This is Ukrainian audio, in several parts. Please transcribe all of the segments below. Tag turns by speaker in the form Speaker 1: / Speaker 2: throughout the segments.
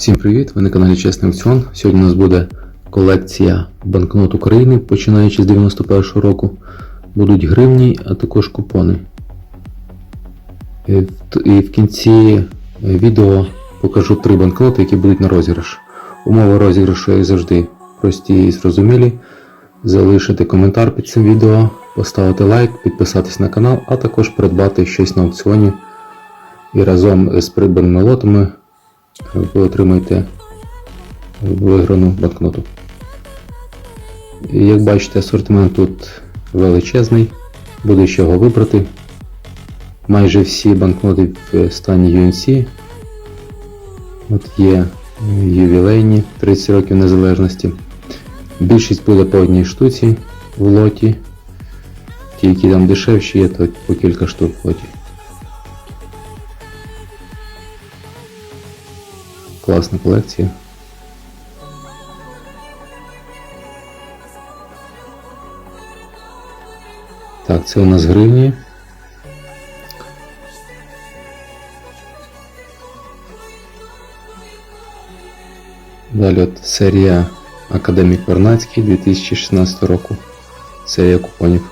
Speaker 1: Всім привіт! Ви на каналі Чесний Аукціон. Сьогодні у нас буде колекція банкнот України, починаючи з 91-го року. Будуть гривні, а також купони. І в- кінці е, відео покажу три банкноти, які будуть на розіграш. Умови розіграшу, як завжди, прості і зрозумілі. Залишити коментар під цим відео, поставити лайк, підписатись на канал, а також придбати щось на аукціоні. І разом з придбаними лотами ви отримаєте виграну банкноту. Як бачите, асортимент тут величезний, буде з чого вибрати. Майже всі банкноти в стані UNC. От є ювілейні 30 років незалежності. Більшість буде по одній штуці в лоті. Ті, які там дешевші є, то по кілька штук в лоті. Класна колекція. Так, це у нас гривні. Далі от серія Академік Вернацький 2016 року. Серія купонів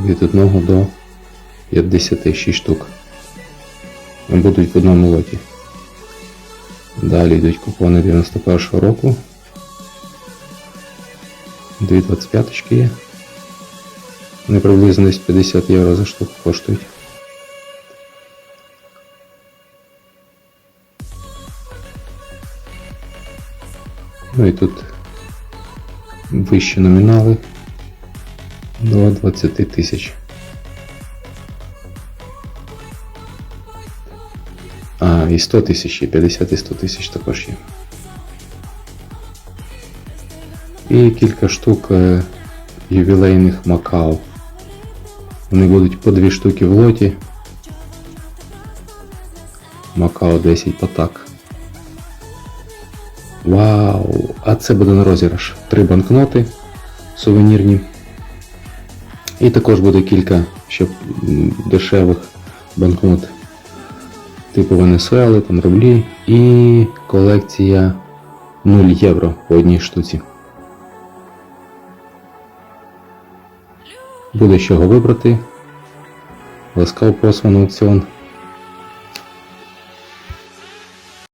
Speaker 1: від 1 до 56 штук. Будуть в одному лоті. Далі йдуть купони 91-го року. Дві 25 є. Вони приблизно десь 50 євро за штуку коштують. Ну і тут вищі номінали до 20 тисяч. І 100 тисяч, і 50 і 100 тисяч також є. І кілька штук е, ювілейних Макао. Вони будуть по дві штуки в лоті. Макао 10 потак. Вау! А це буде на розіграш. Три банкноти сувенірні. І також буде кілька ще дешевих банкнот типу Венесуели, там рублі і колекція 0 євро по одній штуці. Буде з чого вибрати. Ласкав на аукціон.